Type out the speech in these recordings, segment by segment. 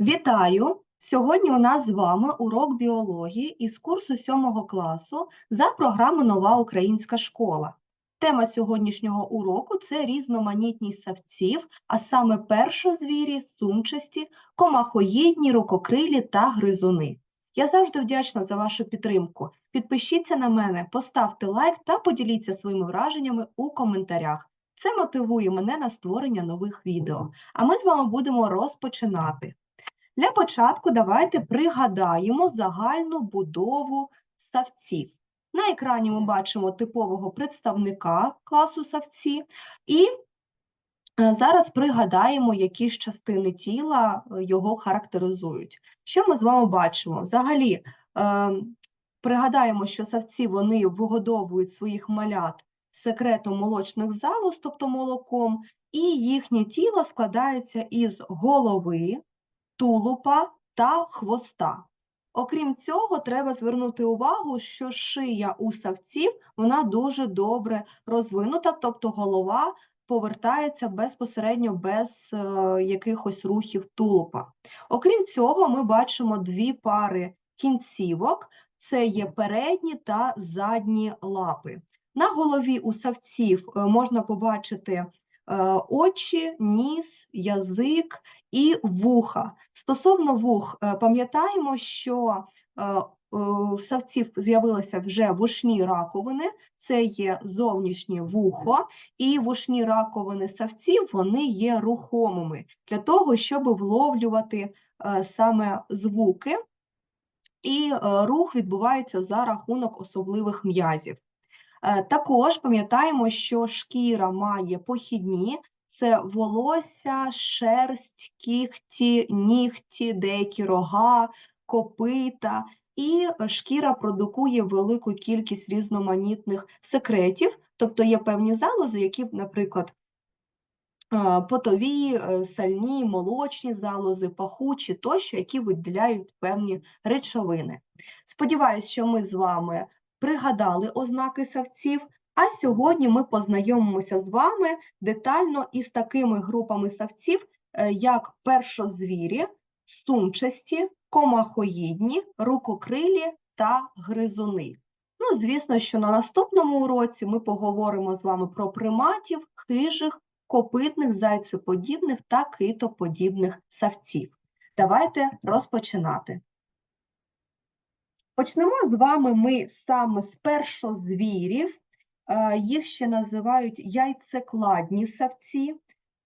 Вітаю! Сьогодні у нас з вами урок біології із курсу 7 класу за програмою Нова українська школа. Тема сьогоднішнього уроку це різноманітність савців, а саме першозвірі, сумчасті, комахоїдні, рукокрилі та гризуни. Я завжди вдячна за вашу підтримку. Підпишіться на мене, поставте лайк та поділіться своїми враженнями у коментарях. Це мотивує мене на створення нових відео. А ми з вами будемо розпочинати. Для початку давайте пригадаємо загальну будову савців. На екрані ми бачимо типового представника класу савці, і е, зараз пригадаємо, які ж частини тіла е, його характеризують. Що ми з вами бачимо? Взагалі, е, пригадаємо, що савці вони вигодовують своїх малят секретом молочних залоз, тобто молоком, і їхнє тіло складається із голови, тулупа та хвоста. Окрім цього, треба звернути увагу, що шия у савців вона дуже добре розвинута, тобто голова повертається безпосередньо без е, якихось рухів тулупа. Окрім цього, ми бачимо дві пари кінцівок: це є передні та задні лапи. На голові у савців е, можна побачити очі, ніс, язик і вуха. Стосовно вух, е, пам'ятаємо, що в савців з'явилися вже вушні раковини, це є зовнішнє вухо, і вушні раковини савців вони є рухомими для того, щоб вловлювати саме звуки, і рух відбувається за рахунок особливих м'язів. Е, також пам'ятаємо, що шкіра має похідні, це волосся, шерсть, кігті, нігті, деякі рога, копита, і шкіра продукує велику кількість різноманітних секретів, тобто є певні залози, які, наприклад, е, потові, е, сальні, молочні залози, пахучі тощо, які виділяють певні речовини. Сподіваюсь, що ми з вами пригадали ознаки савців, а сьогодні ми познайомимося з вами детально із такими групами савців, е, як першозвірі, сумчасті, комахоїдні, рукокрилі та гризуни. Ну, звісно, що на наступному уроці ми поговоримо з вами про приматів, хижих, копитних, зайцеподібних та китоподібних савців. Давайте розпочинати. Почнемо з вами ми саме з першозвірів, е, їх ще називають яйцекладні савці.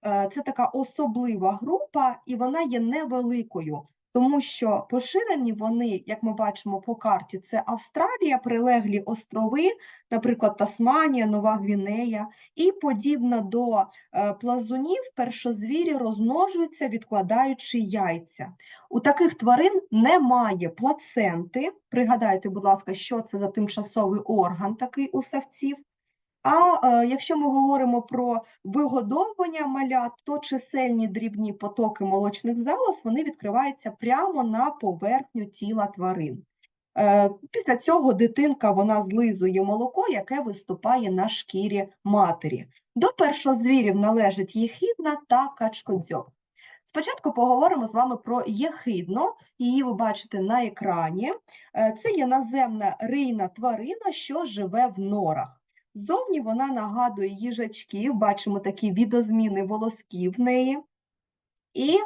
Е, це така особлива група, і вона є невеликою тому що поширені вони, як ми бачимо по карті, це Австралія, прилеглі острови, наприклад, Тасманія, Нова Гвінея, і подібно до е, плазунів, першозвірі розмножуються, відкладаючи яйця. У таких тварин немає плаценти. Пригадайте, будь ласка, що це за тимчасовий орган такий у савців. А е, якщо ми говоримо про вигодовування малят, то чисельні дрібні потоки молочних залоз вони відкриваються прямо на поверхню тіла тварин. Е, після цього дитинка вона злизує молоко, яке виступає на шкірі матері. До першозвірів належить єхидна та качкодзьоб. Спочатку поговоримо з вами про єхидну, її ви бачите на екрані. Е, це є наземна рийна тварина, що живе в норах. Зовні вона нагадує їжачків, бачимо такі відозміни волосків неї. І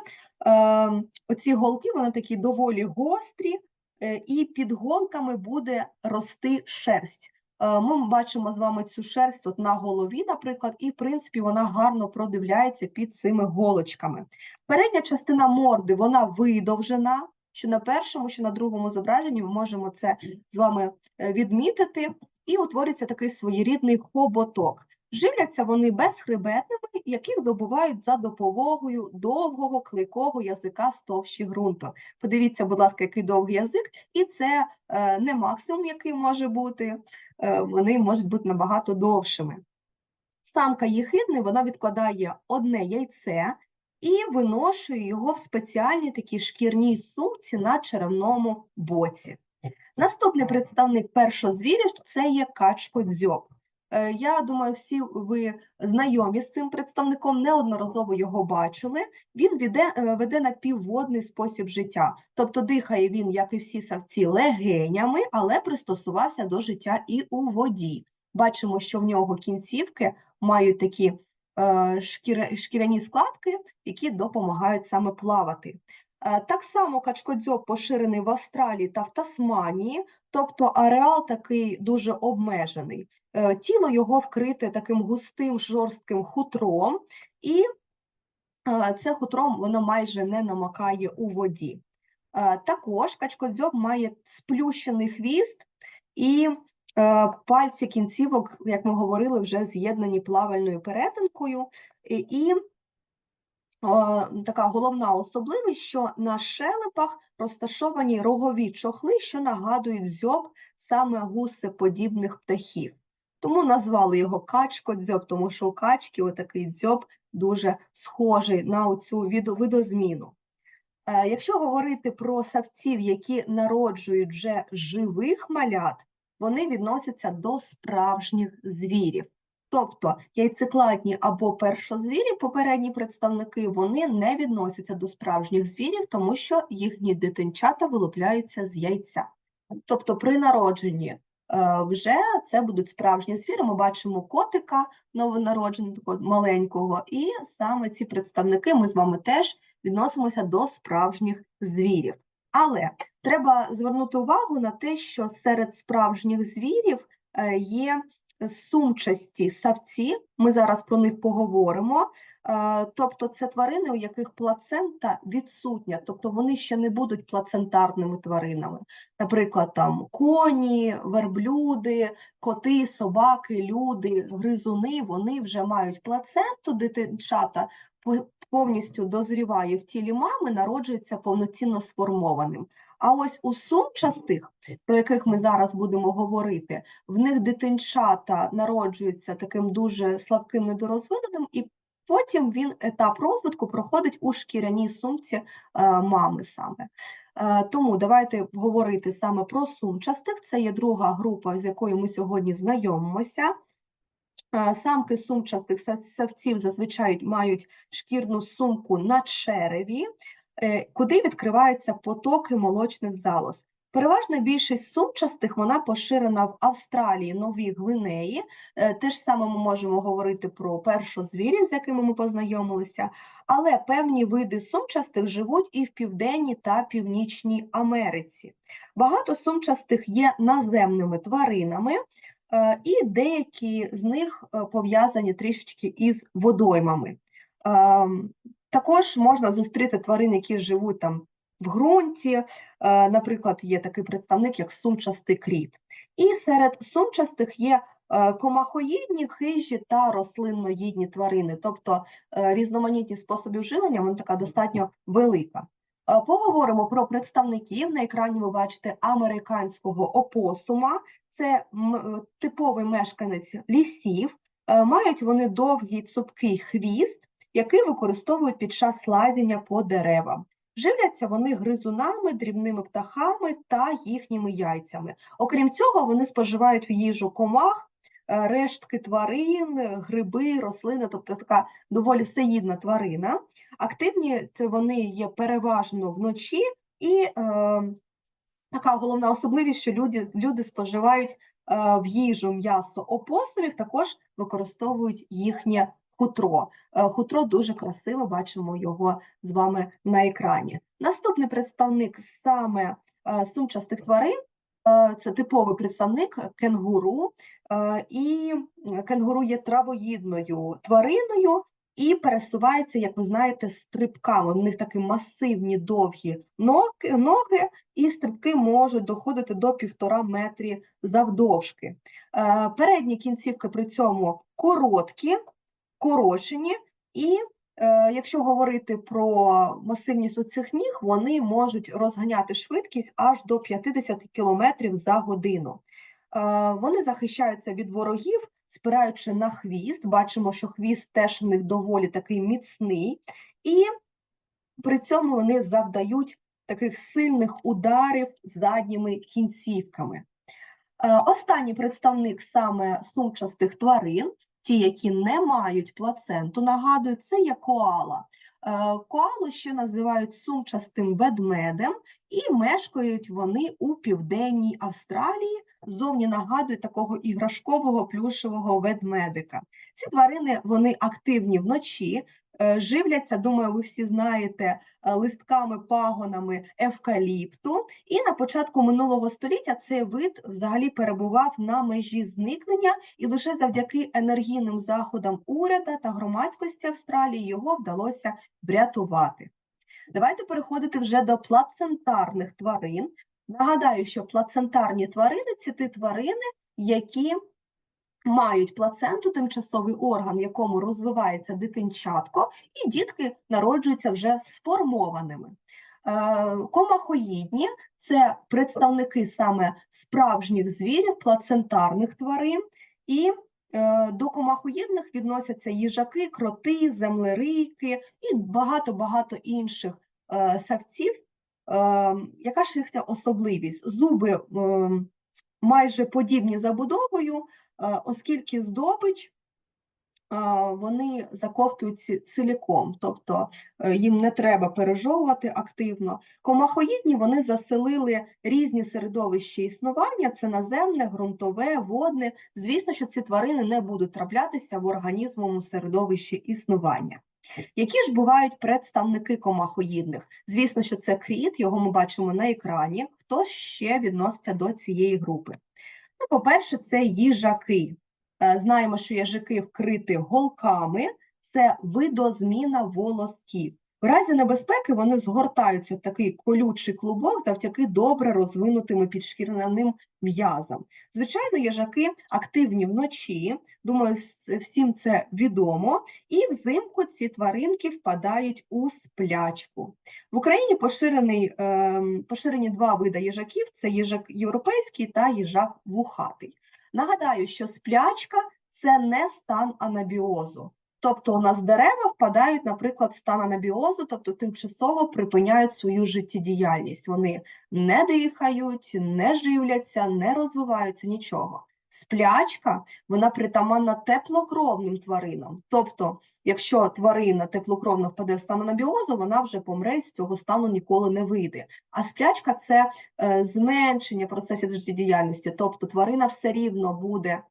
е, оці голки вони такі доволі гострі, е, і під голками буде рости шерсть. Е, ми бачимо з вами цю шерсть от на голові, наприклад, і, в принципі, вона гарно продивляється під цими голочками. Передня частина морди вона видовжена, що на першому, що на другому зображенні ми можемо це з вами е, відмітити і утворюється такий своєрідний хоботок. Живляться вони безхребетними, яких добувають за допомогою довгого кликого язика з товщі ґрунту. Подивіться, будь ласка, який довгий язик, і це е, не максимум, який може бути, е, вони можуть бути набагато довшими. Самка єхидний вона відкладає одне яйце і виношує його в спеціальній такій шкірній сумці на черевному боці. Наступний представник першозвіря це є качкодзьоб. Е, Я думаю, всі ви знайомі з цим представником, неодноразово його бачили. Він веде, е, веде напівводний спосіб життя, тобто дихає він, як і всі савці, легенями, але пристосувався до життя і у воді. Бачимо, що в нього кінцівки мають такі е, шкіряні складки, які допомагають саме плавати. Е, Так само качкодзьоб поширений в Австралії та в Тасманії, тобто ареал такий дуже обмежений. Е, Тіло його вкрите таким густим жорстким хутром, і е, це хутро воно майже не намокає у воді. Також качкодзьоб має сплющений хвіст і пальці кінцівок, як ми говорили, вже з'єднані плавальною перетинкою. І, така головна особливість, що на шелепах розташовані рогові чохли, що нагадують дзьоб саме гусеподібних птахів. Тому назвали його качко-дзьоб, тому що у качки отакий дзьоб дуже схожий на оцю видозміну. Е, Якщо говорити про савців, які народжують вже живих малят, вони відносяться до справжніх звірів. Тобто яйцекладні або першозвірі, попередні представники, вони не відносяться до справжніх звірів, тому що їхні дитинчата вилупляються з яйця. Тобто при народженні е, вже це будуть справжні звірі. Ми бачимо котика новонародженого, маленького, і саме ці представники ми з вами теж відносимося до справжніх звірів. Але треба звернути увагу на те, що серед справжніх звірів е, є сумчасті савці, ми зараз про них поговоримо. Е, Тобто це тварини, у яких плацента відсутня, тобто вони ще не будуть плацентарними тваринами. Наприклад, там коні, верблюди, коти, собаки, люди, гризуни, вони вже мають плаценту, дитинчата по- повністю дозріває в тілі мами, народжується повноцінно сформованим. А ось у сумчастих, про яких ми зараз будемо говорити, в них дитинчата народжуються таким дуже слабким недорозвиненим, і потім він етап розвитку проходить у шкіряній сумці е, мами саме. Е, Тому давайте говорити саме про сумчастих. Це є друга група, з якою ми сьогодні знайомимося. Е, Самки сумчастих са- савців зазвичай мають шкірну сумку на череві, куди відкриваються потоки молочних залоз. Переважна більшість сумчастих вона поширена в Австралії, Новій Гвинеї. Е, Те ж саме ми можемо говорити про першозвірів, з якими ми познайомилися, але певні види сумчастих живуть і в Південній та Північній Америці. Багато сумчастих є наземними тваринами, е, і деякі з них е, пов'язані трішечки із водоймами. Також можна зустріти тварин, які живуть там в ґрунті. Е, Наприклад, є такий представник, як сумчастий кріт. І серед сумчастих є е, комахоїдні, хижі та рослинноїдні тварини, тобто е, різноманітність способів жилення, вона така достатньо велика. Поговоримо про представників. На екрані ви бачите американського опосума. Це типовий мешканець лісів. Мають вони довгий цупкий хвіст, який використовують під час лазіння по деревам. Живляться вони гризунами, дрібними птахами та їхніми яйцями. Окрім цього, вони споживають в їжу комах, е, рештки тварин, гриби, рослини, тобто така доволі всеїдна тварина. Активні це вони є переважно вночі, і е, така головна особливість, що люди, люди споживають е, в їжу м'ясо опосумів, також використовують їхнє хутро. Е, Хутро дуже красиво, бачимо його з вами на екрані. Наступний представник саме е, сумчастих тварин. е, Це типовий представник кенгуру, і кенгуру є травоїдною твариною і пересувається, як ви знаєте, стрибками. В них такі масивні довгі ноги, і стрибки можуть доходити до півтора метрі завдовжки. Передні кінцівки при цьому короткі, корочені, і е, якщо говорити про масивність у цих ніг, вони можуть розганяти швидкість аж до 50 км за годину. Е, Вони захищаються від ворогів, спираючи на хвіст. Бачимо, що хвіст теж в них доволі такий міцний, і при цьому вони завдають таких сильних ударів задніми кінцівками. Е, Останній представник саме сумчастих тварин, ті, які не мають плаценту, нагадую, це є коала. Е, Коалу ще називають сумчастим ведмедем, і мешкають вони у південній Австралії. Зовні нагадують такого іграшкового плюшевого ведмедика. Ці тварини вони активні вночі, живляться, думаю, ви всі знаєте, е, листками, пагонами евкаліпту. І на початку минулого століття цей вид взагалі перебував на межі зникнення, і лише завдяки енергійним заходам уряду та громадськості Австралії його вдалося врятувати. Давайте переходити вже до плацентарних тварин. Нагадаю, що плацентарні тварини це ті тварини, які мають плаценту, тимчасовий орган, в якому розвивається дитинчатко, і дітки народжуються вже сформованими. Е, Комахоїдні це представники саме справжніх звірів, плацентарних тварин, і е, до комахоїдних відносяться їжаки, кроти, землерийки і багато-багато інших е, савців. Яка ж їхня особливість? Зуби е, майже подібні забудовою, оскільки здобич е, вони заковтують ціліком, тобто е, їм не треба пережовувати активно. Комахоїдні вони заселили різні середовища існування: це наземне, ґрунтове, водне. Звісно, що ці тварини не будуть траплятися в організмовому середовищі існування. Які ж бувають представники комахоїдних? Звісно, що це кріт, його ми бачимо на екрані. Хто ще відноситься до цієї групи? Ну, по-перше, це їжаки. Е, Знаємо, що їжаки вкриті голками, це видозміна волосків. В разі небезпеки вони згортаються в такий колючий клубок завдяки добре розвинутим і підшкірним м'язам. Звичайно, їжаки активні вночі, думаю, всім це відомо, і взимку ці тваринки впадають у сплячку. В Україні поширений, ем, поширені два види їжаків: це їжак європейський та їжак вухатий. Нагадаю, що сплячка це не стан анабіозу. Тобто у нас дерева впадають, наприклад, стан анабіозу, тобто тимчасово припиняють свою життєдіяльність. Вони не дихають, не живляться, не розвиваються, нічого. Сплячка, вона притаманна теплокровним тваринам. Тобто, якщо тварина теплокровно впаде в стан анабіозу, вона вже помре з цього стану ніколи не вийде. А сплячка це е, зменшення процесів життєдіяльності, тобто тварина все рівно буде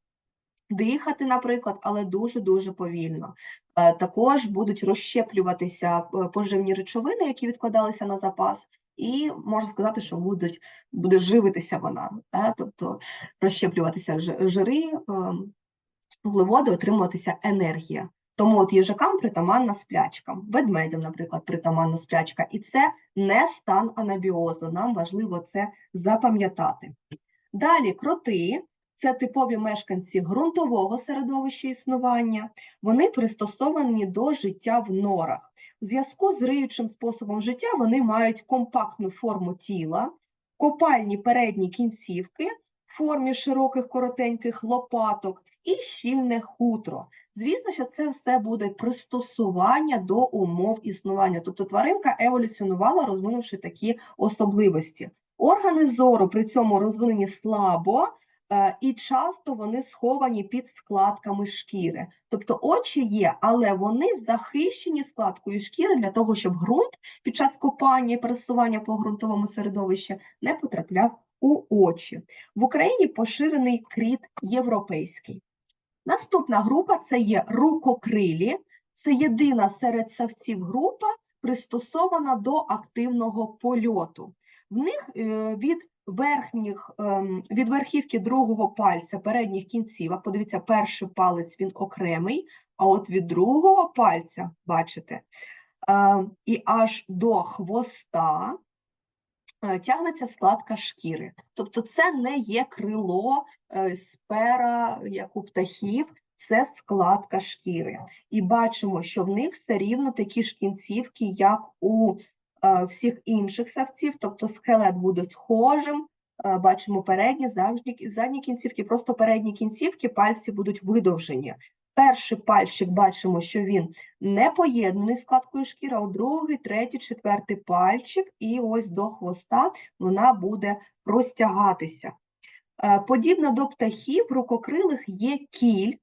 дихати, наприклад, але дуже-дуже повільно. Е, Також будуть розщеплюватися е, поживні речовини, які відкладалися на запас, і можна сказати, що будуть, буде живитися вона, е, тобто розщеплюватися жири, е, вуглеводи, отримуватися енергія. Тому от їжакам притаманна сплячка, ведмедям, наприклад, притаманна сплячка, і це не стан анабіозу. Нам важливо це запам'ятати. Далі кроти це типові мешканці ґрунтового середовища існування. Вони пристосовані до життя в норах. В зв'язку з риючим способом життя вони мають компактну форму тіла, копальні передні кінцівки в формі широких коротеньких лопаток і щільне хутро. Звісно, що це все буде пристосування до умов існування. Тобто тваринка еволюціонувала, розвинувши такі особливості. Органи зору при цьому розвинені слабо, і часто вони сховані під складками шкіри. Тобто очі є, але вони захищені складкою шкіри для того, щоб ґрунт під час копання і пересування по ґрунтовому середовищі не потрапляв у очі. В Україні поширений кріт європейський. Наступна група це є рукокрилі. Це єдина серед савців група, пристосована до активного польоту. В них е, від верхніх, ем, від верхівки другого пальця передніх кінцівок, подивіться, перший палець він окремий, а от від другого пальця, бачите, е, і аж до хвоста е, тягнеться складка шкіри. Тобто це не є крило, е, спера, як у птахів, це складка шкіри. І бачимо, що в них все рівно такі ж кінцівки, як у всіх інших савців, тобто скелет буде схожим. Е, Бачимо передні, завжди, задні кінцівки, просто передні кінцівки, пальці будуть видовжені. Перший пальчик бачимо, що він не поєднаний складкою шкіри, а другий, третій, четвертий пальчик, і ось до хвоста вона буде розтягатися. Е, Подібно до птахів, рукокрилих є кіль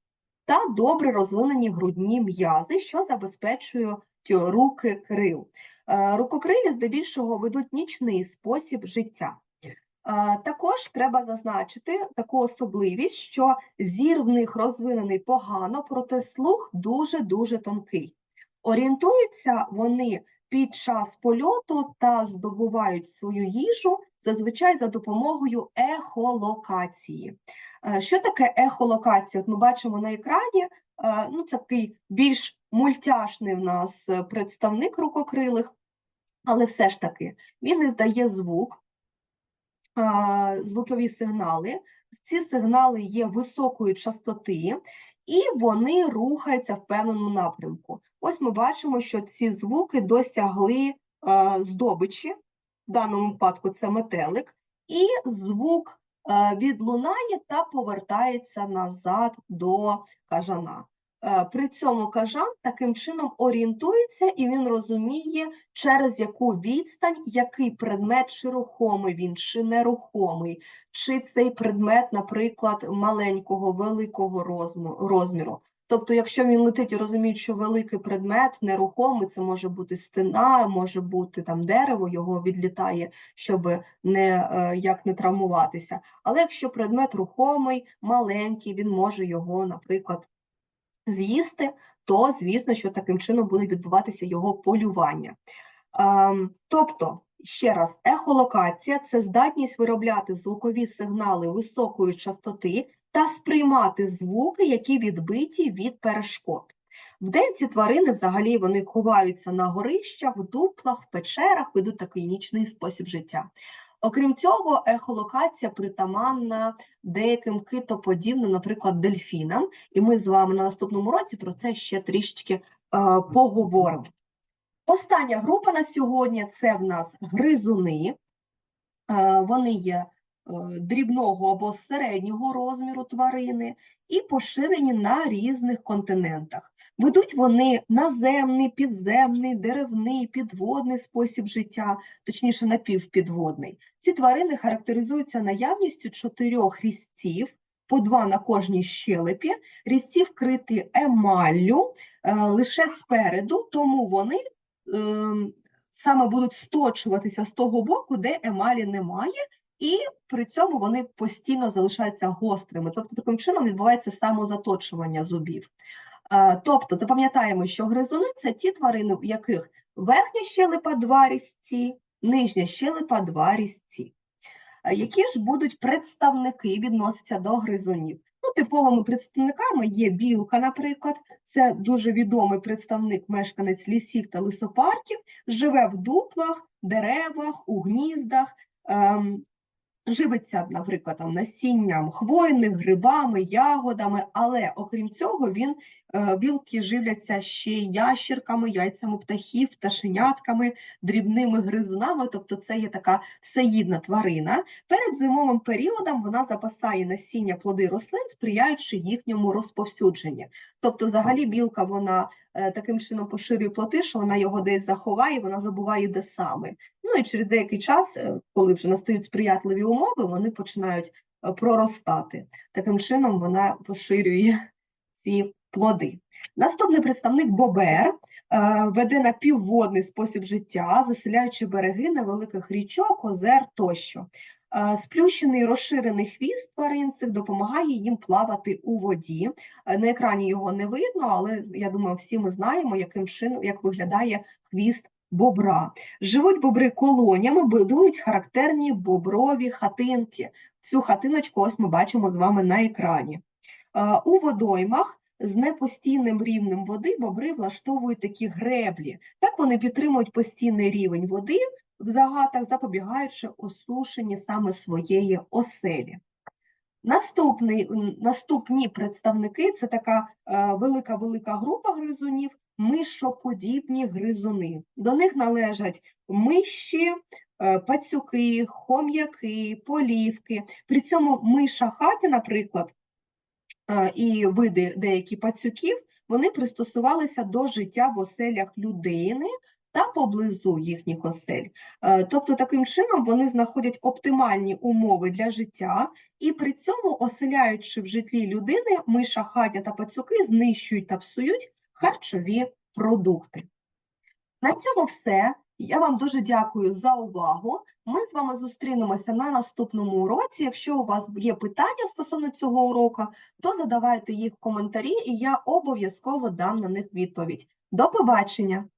та добре розвинені грудні м'язи, що забезпечують руки крил. Е, Рукокрилі здебільшого ведуть нічний спосіб життя. Е, Також треба зазначити таку особливість, що зір в них розвинений погано, проте слух дуже-дуже тонкий. Орієнтуються вони під час польоту та здобувають свою їжу зазвичай за допомогою ехолокації. Е, Що таке ехолокація? От ми бачимо на екрані, ну, це такий більш мультяшний в нас е, представник рукокрилих, але все ж таки він іздає звук, звукові сигнали. Ці сигнали є високої частоти, і вони рухаються в певному напрямку. Ось ми бачимо, що ці звуки досягли е, здобичі, в даному випадку це метелик, і звук е, відлунає та повертається назад до кажана. Е, При цьому кажан таким чином орієнтується і він розуміє, через яку відстань, який предмет, чи рухомий він, чи нерухомий, чи цей предмет, наприклад, маленького, великого розмі- розміру. Тобто, якщо він летить і розуміє, що великий предмет нерухомий, це може бути стіна, може бути там дерево, його відлітає, щоб не е, як не травмуватися. Але якщо предмет рухомий, маленький, він може його, наприклад, з'їсти, то звісно, що таким чином буде відбуватися його полювання. Ем, Тобто, ще раз, ехолокація це здатність виробляти звукові сигнали високої частоти та сприймати звуки, які відбиті від перешкод. Вдень ці тварини взагалі вони ховаються на горищах, в дуплах, в печерах, ведуть такий нічний спосіб життя. Окрім цього, ехолокація притаманна деяким китоподібним, наприклад, дельфінам, і ми з вами на наступному році про це ще трішечки е, поговоримо. Остання група на сьогодні це в нас гризуни. Е, Вони є дрібного або середнього розміру тварини і поширені на різних континентах. Ведуть вони наземний, підземний, деревний, підводний спосіб життя, точніше напівпідводний. Ці тварини характеризуються наявністю чотирьох різців, по два на кожній щелепі. Різці вкриті емаллю е, лише спереду, тому вони ем, саме будуть сточуватися з того боку, де емалі немає, і при цьому вони постійно залишаються гострими. Тобто таким чином відбувається самозаточування зубів. Тобто запам'ятаємо, що гризуни це ті тварини, у яких верхня щелепа два різці, нижня щелепа два різці. Які ж будуть представники відносяться до гризунів? Ну, типовими представниками є білка, наприклад, це дуже відомий представник, мешканець лісів та лісопарків, живе в дуплах, деревах, у гніздах, ем, живиться, наприклад, там, насінням хвойних, грибами, ягодами, але окрім цього, він е, білки живляться ще ящерками, яйцями птахів, пташенятками, дрібними гризунами, тобто це є така всеїдна тварина. Перед зимовим періодом вона запасає насіння плоди рослин, сприяючи їхньому розповсюдженню. Тобто, взагалі, білка вона е, таким чином поширює плоти, що вона його десь заховає, вона забуває, де саме. Ну і через деякий час, е, коли вже настають сприятливі умови, вони починають е, проростати. Таким чином вона поширює ці плоди. Наступний представник бобер е, веде напівводний спосіб життя, заселяючи береги невеликих річок, озер тощо. Сплющений розширений хвіст тварин цих допомагає їм плавати у воді. На екрані його не видно, але я думаю, всі ми знаємо, яким чином як виглядає хвіст бобра. Живуть бобри колоніями, будують характерні боброві хатинки. Цю хатиночку ось ми бачимо з вами на екрані. Е, У водоймах з непостійним рівнем води бобри влаштовують такі греблі. Так вони підтримують постійний рівень води в загатах, запобігаючи осушенні саме своєї оселі. Наступний, наступні представники це така велика-велика група гризунів, мишоподібні гризуни. До них належать миші, е, пацюки, хом'яки, полівки. При цьому миша хати, наприклад, е, і види деякі пацюків, вони пристосувалися до життя в оселях людини, та поблизу їхніх осель. Е, Тобто, таким чином вони знаходять оптимальні умови для життя, і при цьому, оселяючи в житлі людини, миша, хатя та пацюки знищують та псують харчові продукти. На цьому все. Я вам дуже дякую за увагу. Ми з вами зустрінемося на наступному уроці. Якщо у вас є питання стосовно цього уроку, то задавайте їх в коментарі, і я обов'язково дам на них відповідь. До побачення!